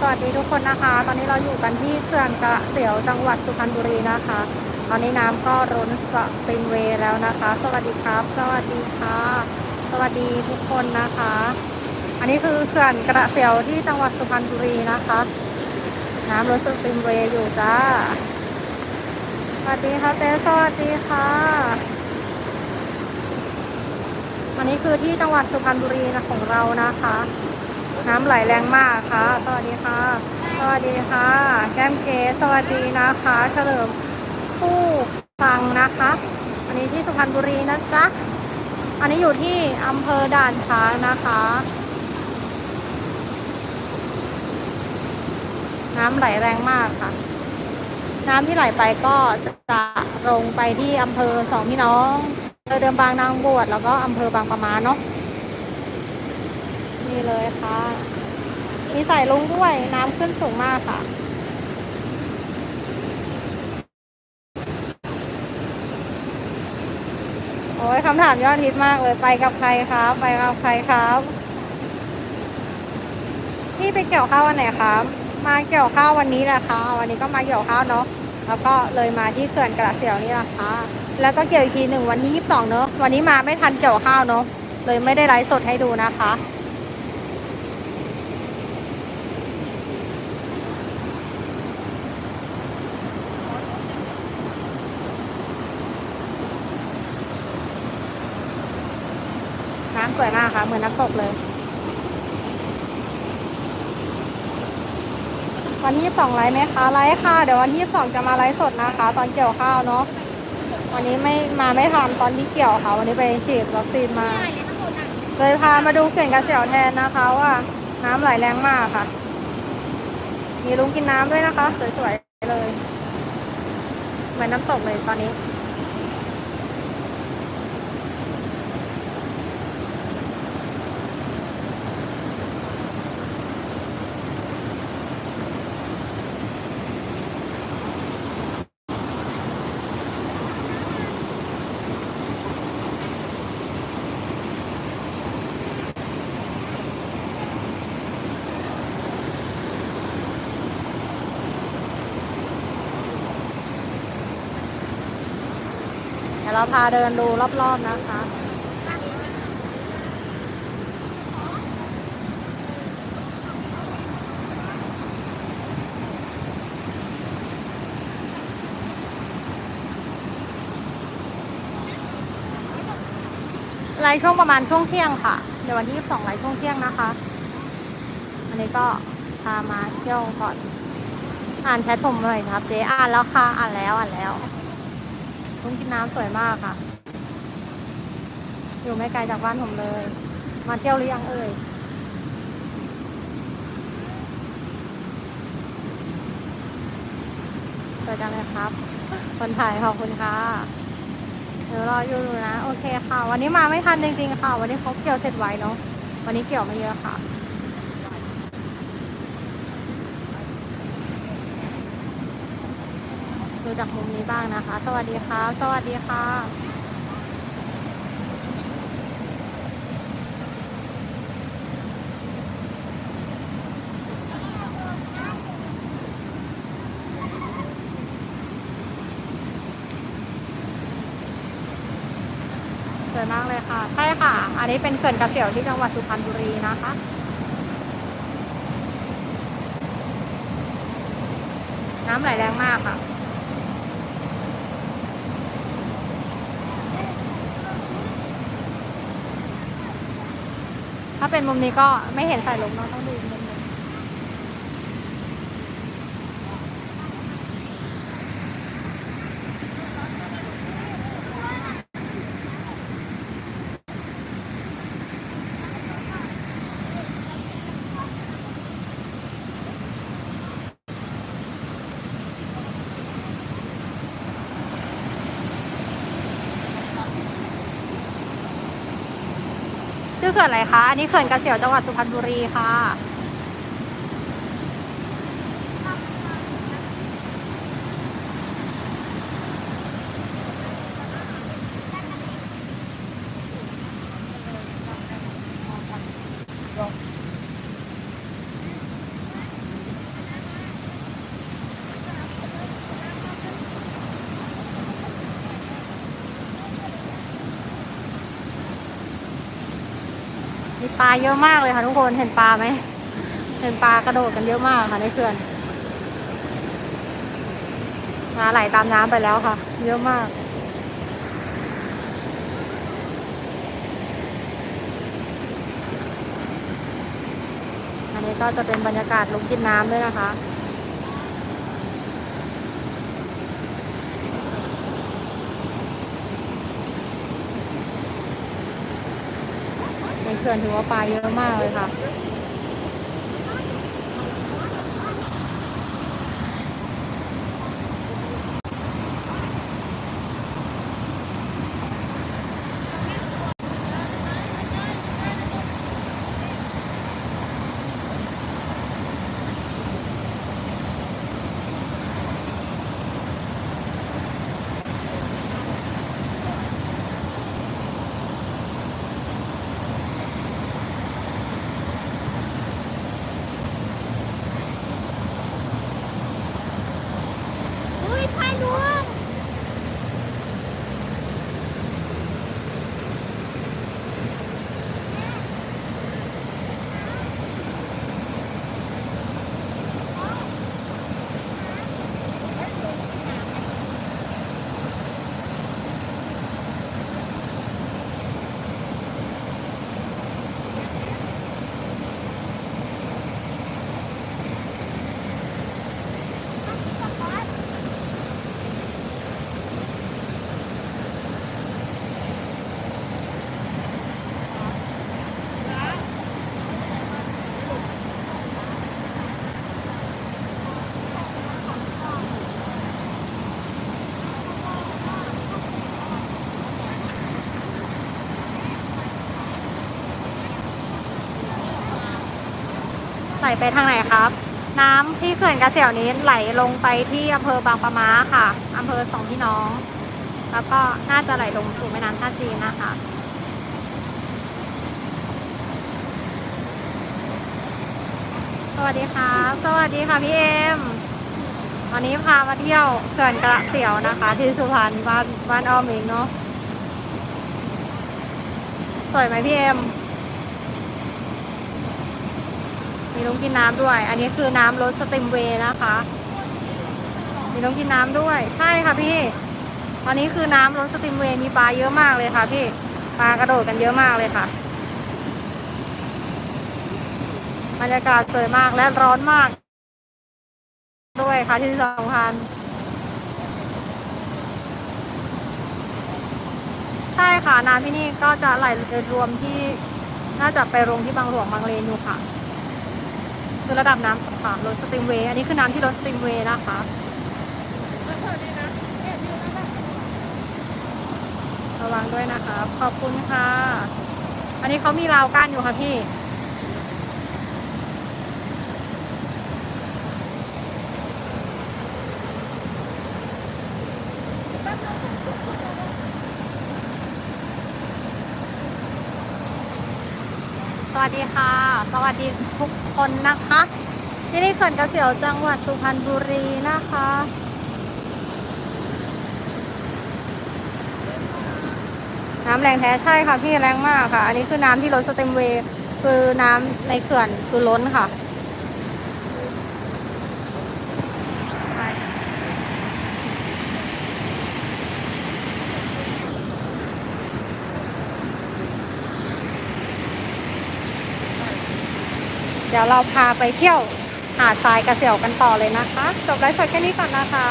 สวัสดีทุกคนนะคะ ตอนนี้เราอยู่กันที่เขื่อนกระเสียวจังหวัดสุพรรณบุรีนะคะ ตอนนี้น้ำก็ร้นสปริงเวย์แล้วนะคะ สวัสดีครับ สวัสดีค่ะ สวัสดีทุกคนนะคะ อันนี้คือเขื่อนกระเสียวที่จังหวัดสุพรรณบุรีนะคะ น้ำล้นสปริงเวย์อยู่จ้า สวัสดีค่ะเต้สวัสดีค่ะ อันนี้คือที่จังหวัดสุพรรณบุรีนะของเรานะคะ น้ำไหลแรงมากค่ะ สวัสดีค่ะ สวัสดีค่ะ แก้มเกสสวัสดีนะคะ เฉลิมผู้ฟังนะคะ อันนี้ที่สุพรรณบุรีนะจ๊ะ อันนี้อยู่ที่อำเภอด่านช้างนะคะ น้ำไหลแรงมากค่ะ น้ำที่ไหลไปก็จะลงไปที่อำเภอสองพี่น้องอำเภอเดิมบางนางบวชแล้วก็อำเภอบางปะมาเนาะ นี่เลยค่ะ มีสายลงด้วยน้ำขึ้นสูงมากค่ะ โอ้ยคำถามยอดฮิตมากเลยไปกับใครครับ ไปกับใครครับพี่ไปเกี่ยวข้าววันไหนครับมาเกี่ยวข้าววันนี้แหละค่ะวันนี้ก็มาเกี่ยวข้าวเนาะแล้วก็เลยมาที่เขื่อนกระเสียวนี่แหละค่ะแล้วก็เกี่ยวอีกทีหนึ่งวันที่ยี่สิบสองเนาะวันนี้มาไม่ทันเกี่ยวข้าวเนาะเลยไม่ได้ไลฟ์สดให้ดูนะคะ สวยมากค่ะ เหมือนน้ำตกเลย วันที่สองไลฟ์ไหมคะไลฟ์ค่ะ เดี๋ยววันที่สองจะมาไลฟ์สดนะคะ ตอนเกี่ยวข้าวเนาะวันนี้ไม่มาไม่ทันตอนที่เกี่ยวค่ะ วันนี้ไปฉีดวัคซีนมา เลยพามาดูเขื่อนกระเสียวแทนนะคะว่าน้ำไหลแรงมากค่ะ มีลุงกินน้ำด้วยนะคะ สวยๆเลย เหมือนน้ำตกเลยตอนนี้ เราพาเดินดูรอบๆนะคะ ไลฟ์ช่วงประมาณช่วงเที่ยงค่ะ เดี๋ยววันที่22ไลฟ์ช่วงเที่ยงนะคะ อันนี้ก็พามาเที่ยวก่อน อ่านแชทผมหน่อยครับเจ๊อ่านแล้วค่ะ อ่านแล้วอ่านแล้ว ลุงกินน้ำสวยมากค่ะ อยู่ไม่ไกลจากบ้านผมเลย มาเที่ยวหรือยังเอ่ยสวยจังเลยครับ คนถ่ายขอบคุณค่ะเดี๋ยวรออยู่นะ โอเคค่ะ วันนี้มาไม่ทันจริงๆค่ะ วันนี้เขาเกี่ยวเสร็จไวเนาะวันนี้เกี่ยวไม่เยอะค่ะ ดูจากมุมนี้บ้างนะคะ สวัสดีค่ะสวัสดีค่ะ สวยมากเลยค่ะ ใช่ค่ะ อันนี้เป็นเขื่อนกระเสียวที่จังหวัดสุพรรณบุรีนะคะน้ำไหลแรงมากค่ะ เป็นมุมนี้ก็ไม่เห็นสายลมเนาะต้องดู ชื่อเขื่อนอะไรคะ อันนี้เขื่อนกระเสียวจังหวัดสุพรรณบุรีค่ะ ปลาเยอะมากเลยค่ะทุกคนเห็นปลาไหมเห็นปลากระโดดกันเยอะมากค่ะในเขื่อนมาไหลตามน้ำไปแล้วค่ะ เยอะมาก อันนี้ก็จะเป็นบรรยากาศลงกินน้ำด้วยนะคะ ในเขื่อนถือว่าปลาเยอะมากเลยค่ะ ลไปทางไหนครับ น้ำที่เขื่อนกระเสียวนี้ไหลลงไปที่อำเภอบางปะมาค่ะอำเภอสองพี่น้อง แล้วก็น่าจะไหลลงสู่แม่น้ำท่าจีนนะคะสวัสดีค่ะสวัสดีค่ะพี่เอ็มวันนี้พามาเที่ยวเขื่อนกระเสียวนะคะ ที่สุพรรณบ้านบ้านอ้อมเองเนาะสวยไหมพี่เอ็ม มีน้องกินน้ำด้วย อันนี้คือน้ำรสสติมเวย์นะคะ มีน้องกินน้ำด้วย ใช่ค่ะพี่ ตอนนี้คือน้ำรสสติมเวย์มีปลาเยอะมากเลยค่ะ พี่ ปลากระโดดกันเยอะมากเลยค่ะ บรรยากาศสวยมากและร้อนมาก ด้วยค่ะที่สำคัญใช่ค่ะน้ำที่นี่ก็จะไหลรวมที่น่าจะไปลงที่บางหลวงบางเลนอยู่ค่ะ คือระดับน้ำสงขลามรถสตรีมเวย์อันนี้คือน้ำที่รถสตรีมเวย์นะคะระวังด้วยนะคะขอบคุณค่ะ อันนี้เขามีราวกั้นอยู่ค่ะพี่สวัสดีค่ะ สวัสดีทุก คนนะคะที่นี่เขื่อนกระเสียวจังหวัดสุพรรณบุรีนะคะน้ำแรงแท้ใช่ค่ะพี่แรงมากค่ะ อันนี้คือน้ำที่ล้นสเต็มเวย์คือน้ำในเขื่อนคือล้นค่ะ เดี๋ยวเราพาไปเที่ยวหาดทรายกระเสี่ยวกันต่อเลยนะคะ จบไลฟ์สดแค่นี้ก่อนนะคะ